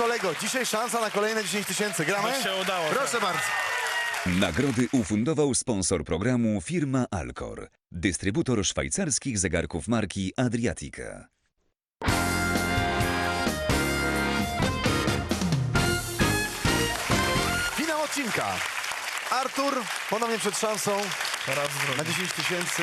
kolego, dzisiaj szansa na kolejne 10 tysięcy. Gramy? To się udało, tak. Proszę bardzo. Nagrody ufundował sponsor programu firma Alcor, dystrybutor szwajcarskich zegarków marki Adriatica. Finał odcinka. Artur, ponownie przed szansą Raz na zrobię. 10 tysięcy.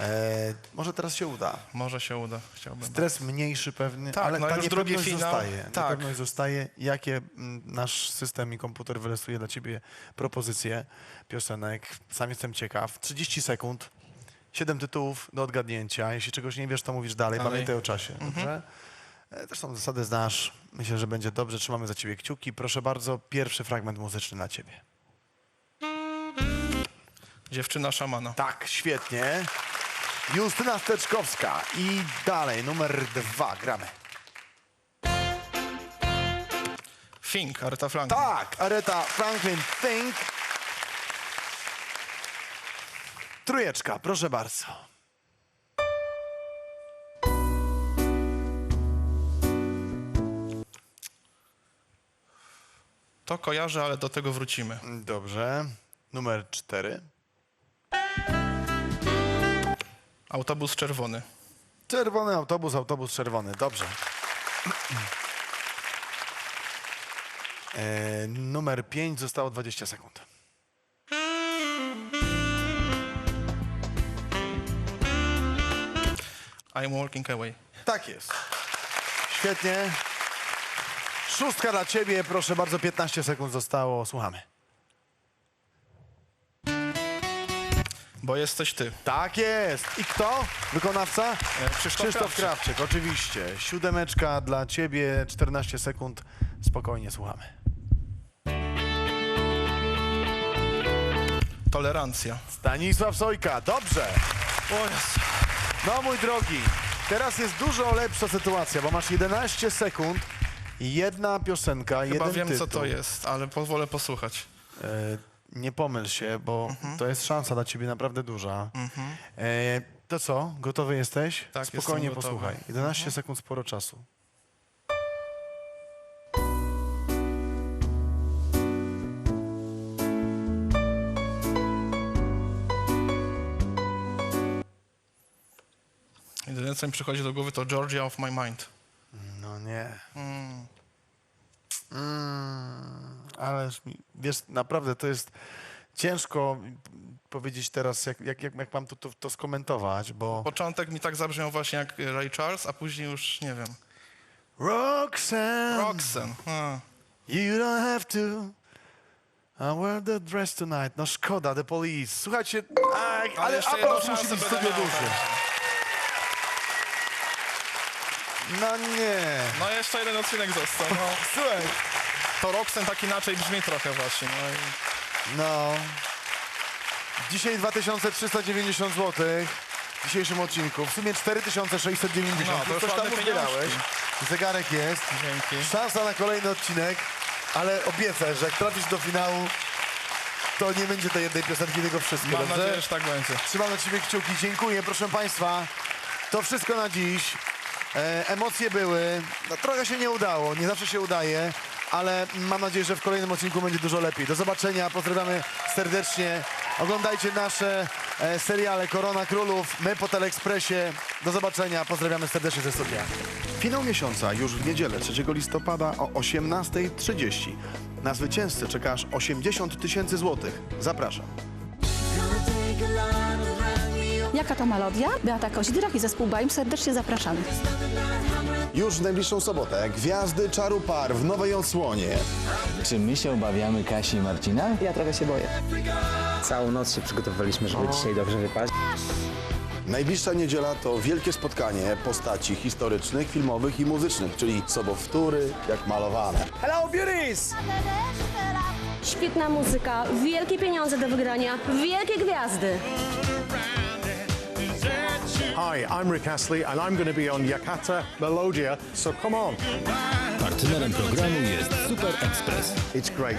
E, może teraz się uda. Może się uda, chciałbym. Stres mniejszy pewny, Tak, ale no ta już drugi finał. zostaje. Tak. Niepewność zostaje. Jakie mm, nasz system i komputer wylosuje dla ciebie propozycje piosenek? Sam jestem ciekaw. 30 sekund, 7 tytułów do odgadnięcia. Jeśli czegoś nie wiesz, to mówisz dalej. Dalej. Pamiętaj o czasie, dobrze? E, Zresztą zasady znasz. Myślę, że będzie dobrze. Trzymamy za ciebie kciuki. Proszę bardzo, pierwszy fragment muzyczny dla ciebie. Dziewczyna szamana. Tak, świetnie. Justyna Steczkowska. I dalej, numer dwa. Gramy. Fink, Aretha Franklin. Tak, Aretha Franklin Think. Trójeczka, proszę bardzo. To kojarzę, ale do tego wrócimy. Dobrze. Numer cztery. Autobus czerwony. Czerwony autobus, autobus czerwony. Dobrze. E, numer pięć, zostało 20 sekund. I'm walking away. Tak jest. Świetnie. Szóstka dla ciebie, proszę bardzo, 15 sekund zostało. Słuchamy. Bo jesteś ty. Tak jest. I kto? Wykonawca? E, Krzysztof, Krzysztof Krawczyk. Krawczyk, oczywiście. Siódemeczka dla ciebie, 14 sekund. Spokojnie słuchamy. Tolerancja. Stanisław Sojka, dobrze. O Jezu. No mój drogi, teraz jest dużo lepsza sytuacja, bo masz 11 sekund, jedna piosenka, Chyba jeden wiem, tytuł. co to jest, ale pozwolę posłuchać. E, nie pomyl się, bo Mhm. to jest szansa dla ciebie naprawdę duża. E, to co, gotowy jesteś? Tak, Spokojnie. Mhm. posłuchaj. 11 sekund, sporo czasu. Jedyne, co mi przychodzi do głowy, to Georgia of my mind. No nie. Mm, ależ mi, wiesz, naprawdę to jest ciężko powiedzieć teraz, jak, jak, jak, jak mam to, to, to skomentować, bo... Początek mi tak zabrzmiał właśnie jak Ray Charles, a później już, nie wiem, Roxanne, Roxanne. A. you don't have to I wear the dress tonight. No szkoda, The Police. Słuchajcie, aj, ale jeszcze aplauz musi być miał, duży. tak. No nie. No jeszcze jeden odcinek został. No. Słuchaj. To Roxanne tak inaczej brzmi trochę właśnie. No i No. Dzisiaj 2390 zł w dzisiejszym odcinku. W sumie 4690. No, to już coś tam uzbierałeś. Zegarek jest. dzięki. Szansa na kolejny odcinek, ale obiecaj, że jak trafisz do finału, to nie będzie tej jednej piosenki, tylko wszystkie, Mam dobrze? nadzieję, że tak będzie. Trzymam na ciebie kciuki. Dziękuję, proszę państwa. To wszystko na dziś. E, emocje były. No, trochę się nie udało, nie zawsze się udaje, ale mam nadzieję, że w kolejnym odcinku będzie dużo lepiej. Do zobaczenia, pozdrawiamy serdecznie. Oglądajcie nasze e, seriale Korona Królów, my po Teleekspresie. Do zobaczenia, pozdrawiamy serdecznie ze studia. Finał miesiąca już w niedzielę 3 listopada o 18.30. Na zwycięzcę czeka aż 80 tysięcy złotych. Zapraszam. Jaka to melodia? Beata Koźdrak i zespół Baim serdecznie zapraszamy. Już w najbliższą sobotę Gwiazdy Czaru Par w nowej odsłonie. Czy my się obawiamy Kasi i Marcina? Ja trochę się boję. Całą noc się przygotowaliśmy, żeby dzisiaj dobrze wypaść. Najbliższa niedziela to wielkie spotkanie postaci historycznych, filmowych i muzycznych, czyli sobowtóry jak malowane. Hello, beauties! Świetna muzyka, wielkie pieniądze do wygrania, wielkie gwiazdy. Hi, I'm Rick Astley and I'm going to be on Yakata Melodia, so come on. Partnerem programu jest Super Express. It's great.